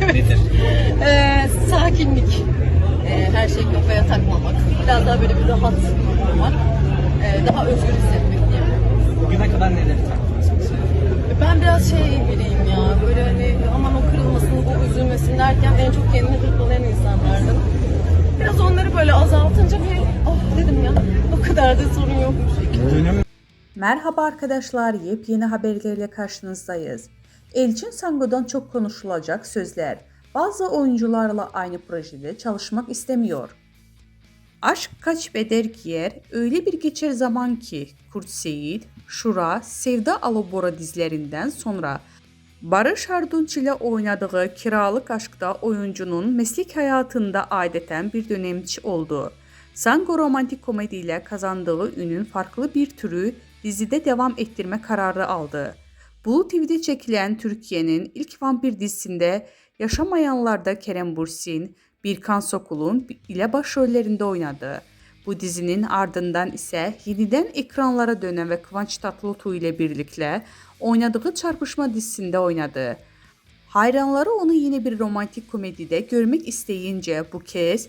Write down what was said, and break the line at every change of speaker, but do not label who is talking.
Nedir?
Ee, sakinlik. Ee, her şeyi kafaya takmamak. Biraz daha böyle bir rahat olmak. Ee, daha özgür hissetmek diyebilirim.
Bugüne kadar neleri taktınız mesela?
Ben biraz şey biriyim ya. Böyle hani aman o kırılmasın, bu üzülmesin derken en çok kendini hırpalayan insanlardım. Biraz onları böyle azaltınca bir oh dedim ya o kadar da sorun yokmuş.
Dönüm
Merhaba arkadaşlar, yepyeni haberlerle karşınızdayız. Elçin Sango'dan çok konuşulacak sözler. Bazı oyuncularla aynı projede çalışmak istemiyor. Aşk kaç beder giyer, öyle bir geçer zaman ki Kurt Seyit, Şura, Sevda Alobora dizilerinden sonra Barış Arduç ile oynadığı Kiralık Aşk'ta oyuncunun meslek hayatında adeten bir dönemçi oldu. Sango romantik komediyle kazandığı ünün farklı bir türü dizide devam ettirme kararı aldı. Blue TV'de çekilen Türkiye'nin ilk vampir dizisinde Yaşamayanlar'da Kerem Bursin, Birkan Sokul'un ile başrollerinde oynadı. Bu dizinin ardından ise yeniden ekranlara dönen ve Kıvanç Tatlıtuğ ile birlikte oynadığı Çarpışma dizisinde oynadı. Hayranları onu yine bir romantik komedide görmek isteyince bu kez